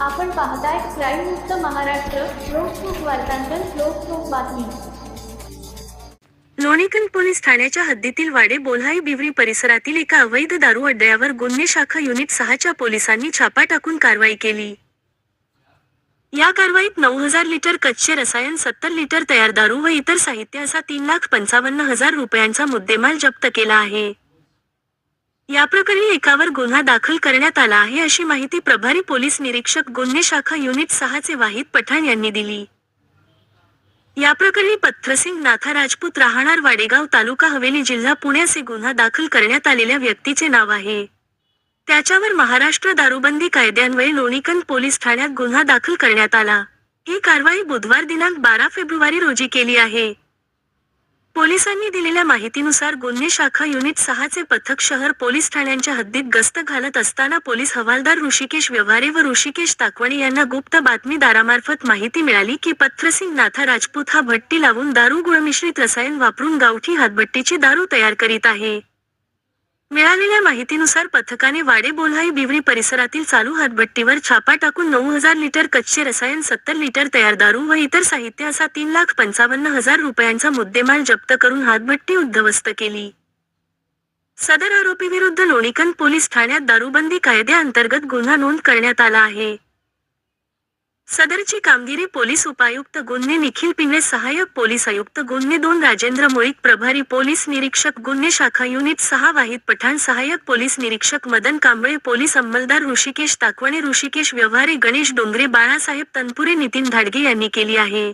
आपण पाहताय क्राईम मुक्त महाराष्ट्र लोकसुख वार्तांकन लोकसुख बातमी. लोणीकन पोलीस ठाण्याच्या हद्दीतील वाडे बोल्हाई बिवरी परिसरातील एका अवैध दारू अड्ड्यावर गुन्हे शाखा युनिट सहाच्या पोलिसांनी छापा टाकून कारवाई केली. या कारवाईत नऊ हजार लिटर कच्चे रसायन सत्तर लिटर तयार दारू व इतर साहित्य असा तीन लाख पंचावन्न हजार रुपयांचा मुद्देमाल जप्त केला आहे. या प्रकरणी एकावर गुन्हा दाखल करण्यात आला आहे अशी माहिती प्रभारी पोलीस निरीक्षक गुन्हे शाखा युनिट सहाचे वाहिद पठाण यांनी दिली. या प्रकरणी नाथा राजपूत राहणार वाडेगाव तालुका हवेली जिल्हा पुण्याचे गुन्हा दाखल करण्यात आलेल्या व्यक्तीचे नाव आहे. त्याच्यावर महाराष्ट्र दारूबंदी कायद्यान्वये लोणीकंद पोलीस ठाण्यात गुन्हा दाखल करण्यात आला. ही कारवाई बुधवार दिनांक बारा फेब्रुवारी रोजी केली आहे. पोलिसांनी दिलेल्या माहितीनुसार गुन्हे शाखा युनिट सहाचे पथक शहर पोलीस ठाण्यांच्या हद्दीत गस्त घालत असताना पोलीस हवालदार ऋषिकेश व्यवहारे व ऋषिकेश ताकवणे यांना गुप्त बातमीदारामार्फत माहिती मिळाली की पथ्रसिंग नाथा राजपूत हा भट्टी लावून दारू गुळमिश्रित रसायन वापरून गावठी हातभट्टीची दारू तयार करीत आहे. मिळालेल्या माहितीनुसार पथकाने वाडे बोल्हाई बिवरी परिसरातील चालू हातभट्टीवर छापा टाकून नऊ हजार लिटर कच्चे रसायन सत्तर लिटर तयार दारू व इतर साहित्य असा तीन लाख पंचावन्न हजार रुपयांचा मुद्देमाल जप्त करून हातभट्टी उद्ध्वस्त केली. सदर आरोपीविरुद्ध लोणीकंद पोलीस ठाण्यात दारूबंदी कायद्याअंतर्गत गुन्हा नोंद करण्यात आला आहे. सदरची कामगिरी पोलीस उपायुक्त गुन्हे निखिल पिंगळे सहाय्यक पोलीस आयुक्त गुन्हे दोन राजेंद्र मुळीक प्रभारी पोलीस निरीक्षक गुन्हे शाखा युनिट सहा वाहिद पठाण सहाय्यक पोलीस निरीक्षक मदन कांबळे पोलीस अंमलदार ऋषिकेश ताकवणे ऋषिकेश व्यवहारे गणेश डोंगरे बाळासाहेब तनपुरे नितीन धाडगे यांनी केली आहे.